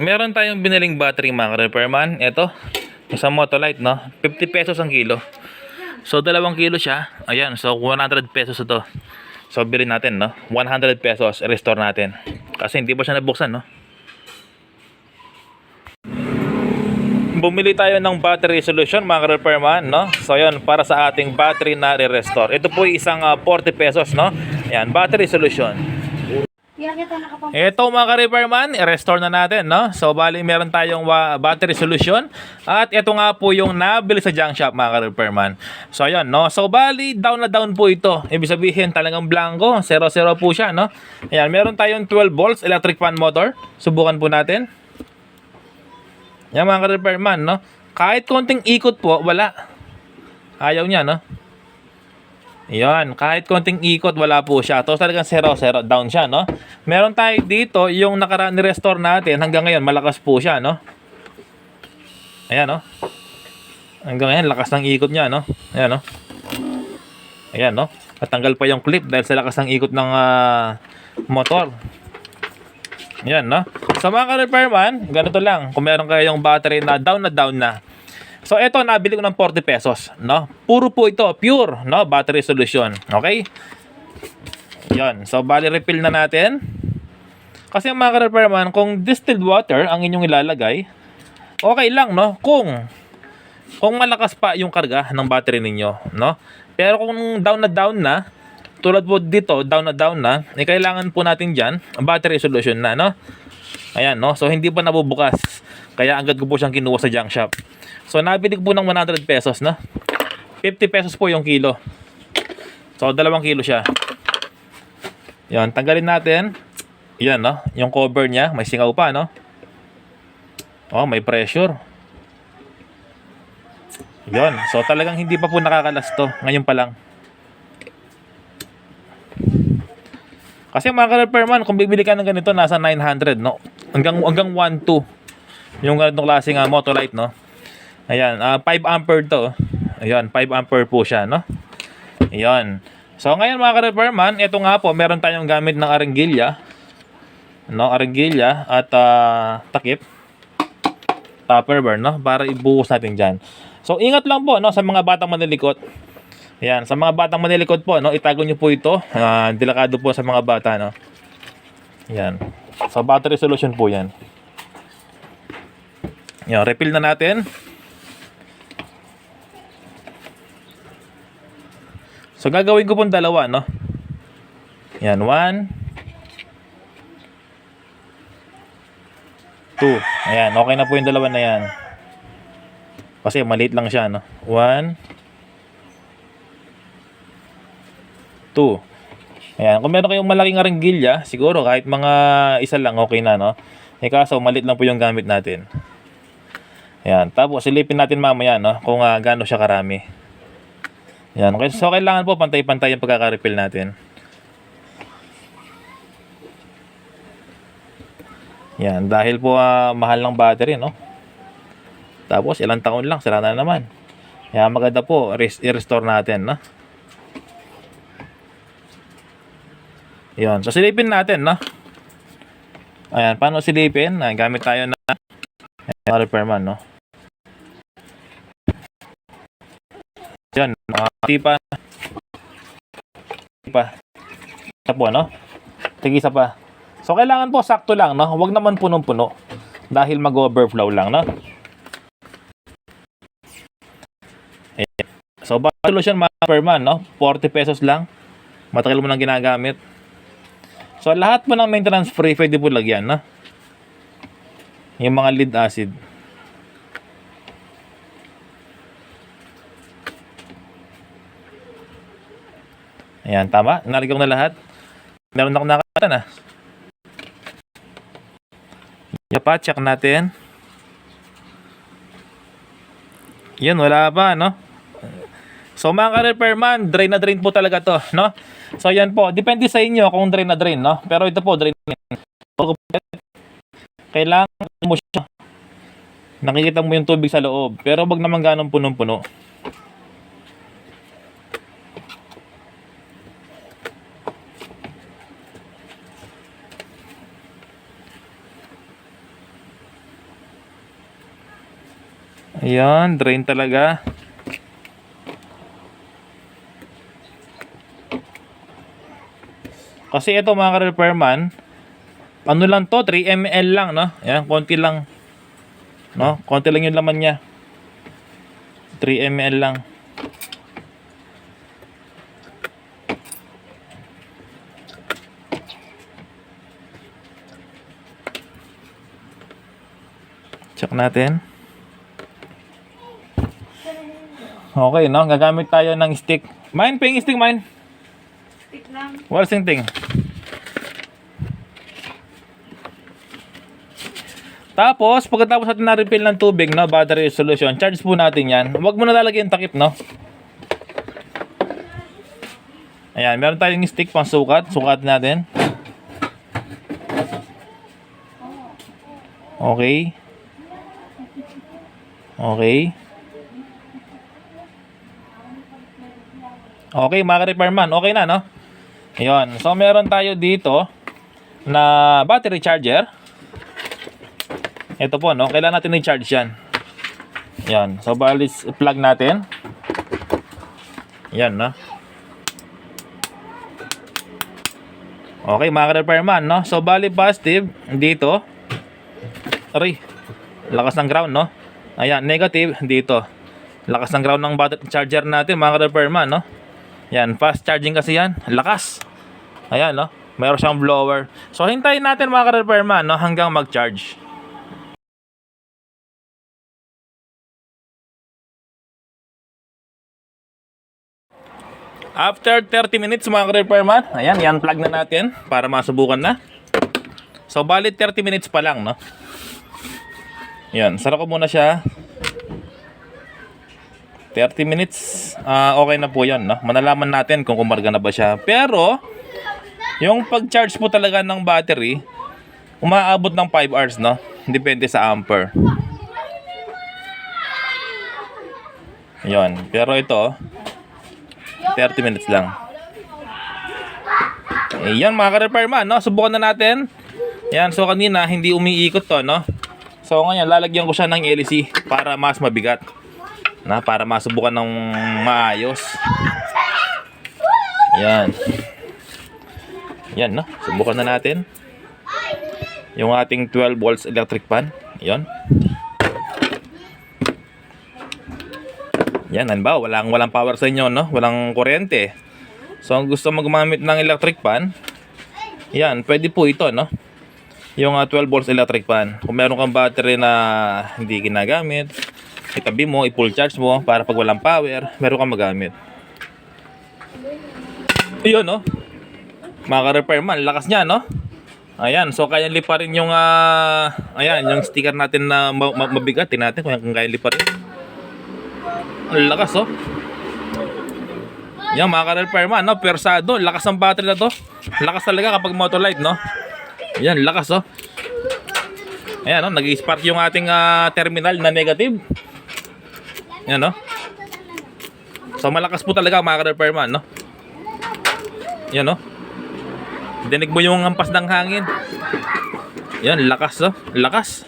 meron tayong biniling battery mga repairman. Ito, sa Motolite, no? 50 pesos ang kilo. So, dalawang kilo siya. Ayan, so 100 pesos ito. So, bilhin natin, no? 100 pesos, restore natin. Kasi hindi pa siya nabuksan, no? Bumili tayo ng battery solution mga repairman, no? So, yun, para sa ating battery na re-restore. Ito po isang ah, 40 pesos, no? Ayan, battery solution. Ito mga ka-repairman, i-restore na natin, no? So, bali meron tayong battery solution. At ito nga po yung nabili sa junk shop, mga ka-repairman. So, ayun, no? So, bali, down na down po ito. Ibig sabihin, talagang blanco. 0-0 po siya, no? Ayan, meron tayong 12 volts electric fan motor. Subukan po natin. Yan mga ka-repairman, no? Kahit konting ikot po, wala. Ayaw niya, no? Yan, kahit konting ikot, wala po siya. Tapos talagang 0-0 down siya, no? Meron tayo dito, yung nakaraan ni-restore natin, hanggang ngayon, malakas po siya, no? Ayan, no? Hanggang ngayon, lakas ng ikot niya, no? Ayan, no? Ayan, no? Natanggal pa yung clip dahil sa lakas ng ikot ng ah, motor. Ayan, no? Sa mga ka-repairman, ganito lang. Kung meron kayong battery na down na down na, So ito nabili ko ng 40 pesos, no? Puro po ito, pure, no? Battery solution, okay? 'Yon. So bali refill na natin. Kasi mga ka-repairman, kung distilled water ang inyong ilalagay, okay lang, no? Kung kung malakas pa yung karga ng battery ninyo, no? Pero kung down na down na, tulad po dito, down na down na, eh, kailangan po natin diyan battery solution na, no? Ayan, no? So, hindi pa nabubukas. Kaya agad ko po siyang kinuha sa junk shop. So, nabili ko po ng 100 pesos, no? 50 pesos po yung kilo. So, dalawang kilo siya. Yan, tanggalin natin. Yan, no? Yung cover niya, may singaw pa, no? Oh, may pressure. Yan. So, talagang hindi pa po nakakalas to. Ngayon pa lang. Kasi mga ka-repairman, kung bibili ka ng ganito, nasa 900, no? Hanggang, hanggang 1.2. Yung ganitong klaseng uh, Motolite, no? Ayan, ah, 5 ampere to. Ayan, 5 ampere po siya, no? Ayan. So, ngayon mga ka-repairman, ito nga po, meron tayong gamit ng arenggilya. No, arenggilya at ah, takip. Tupper burn, no? Para ibuhos natin dyan. So, ingat lang po, no? Sa mga batang manilikot. Ayan, sa mga batang manilikod po, no, itago nyo po ito. Ah, delikado po sa mga bata, no. Ayan. So, battery solution po yan. Ayan, refill na natin. So, gagawin ko pong dalawa, no. Ayan, one. Two. Ayan, okay na po yung dalawa na yan. Kasi maliit lang siya, no. One. 2. Ayan, kung meron kayong malaking arenggilya, siguro kahit mga isa lang okay na, no? Eh kaso malit lang po yung gamit natin. Ayan, tapos silipin natin mamaya, no? Kung uh, gaano siya karami. Ayan, okay, so kailangan po pantay-pantay yung pagkaka-refill natin. Yan, dahil po ah, mahal ng battery, no? Tapos ilang taon lang, sira na naman. Kaya maganda po, res- i-restore natin, no? Yun. So, silipin natin, no? Ayan. Paano silipin? Gamit tayo na repairman, no? Yun. Uh, tipa. Tipa. Isa po, no? Tigisa pa. So, kailangan po sakto lang, no? Huwag naman punong-puno. Dahil mag-overflow lang, no? Ayan. So, baka solution mga repairman, no? 40 pesos lang. Matagal mo nang ginagamit. So, lahat po ng maintenance free, pwede po lagyan, no? Yung mga lead acid. Ayan, tama. Nalagyan ko na lahat. Meron akong nakakata na. Yapa, check natin. Yan, wala pa, no? So mga ka-repairman, drain na drain po talaga to, no? So yan po, depende sa inyo kung drain na drain, no? Pero ito po, drain na drain. Kailangan mo siya. Nakikita mo yung tubig sa loob, pero wag naman ganong punong-puno. Ayan, drain talaga. Kasi ito mga ka-repairman, ano lang to, 3 ml lang, no? Ayan, konti lang. No? Konti lang yung laman niya. 3 ml lang. Check natin. Okay, no? Gagamit tayo ng stick. Mine, ping stick, mine. Stick lang. Wala ting. Tapos, pagkatapos natin na-refill ng tubig, no, battery solution, charge po natin yan. Huwag mo na lalagyan takip, no? Ayan, meron tayong stick pang sukat. Sukat natin. Okay. Okay. Okay, mga repairman, okay na, no? Ayun. So, meron tayo dito na battery charger. Ito po, no? Kailangan natin i-charge yan. Yan. So, balis plug natin. Yan, no? Okay, mga repairman, no? So, bali positive dito. Aray. Lakas ng ground, no? Ayan, negative dito. Lakas ng ground ng battery charger natin, mga repairman, no? Yan, fast charging kasi yan. Lakas. Ayan, no? Mayroon siyang blower. So, hintayin natin mga ka-repairman, no? Hanggang mag-charge. After 30 minutes mga ka-repairman, ayan, yan plug na natin para masubukan na. So, bali 30 minutes pa lang, no? Yan, sara ko muna siya. 30 minutes, ah okay na po yan, no? Manalaman natin kung kumarga na ba siya. Pero, yung pag-charge po talaga ng battery, umaabot ng 5 hours, no? Depende sa ampere. Yon, pero ito, 30 minutes lang. Ayan mga ka-repairman, no? Subukan na natin. Yan, so kanina hindi umiikot to, no? So ngayon, lalagyan ko siya ng LEC para mas mabigat. Na, para masubukan ng maayos. Yan. Yan, no? Subukan na natin. Yung ating 12 volts electric fan. Yan. Yan, ba? Walang, walang power sa inyo, no? Walang kuryente. So, kung gusto mo gumamit ng electric fan, yan, pwede po ito, no? Yung ah, 12 volts electric fan. Kung meron kang battery na hindi ginagamit, itabi mo, i-full charge mo para pag walang power, meron kang magamit. Ayun, no? Mga ka-repairman, lakas niya, no? Ayan, so kaya liparin yung, ah, ayan, yung sticker natin na ma- ma- mabigat. Tingnan natin kung kaya liparin. Ang lakas, oh. Yan, mga ka-repairman, no? Persado, lakas ng battery na to. Lakas talaga kapag motolight, no? Yan, lakas, oh. Ayan, no? Nag-spark yung ating ah, terminal na negative. Yan, no? So, malakas po talaga, mga ka-repairman, no? Yan, no? Dinig mo yung ampas ng hangin. Yan, lakas, oh. Lakas.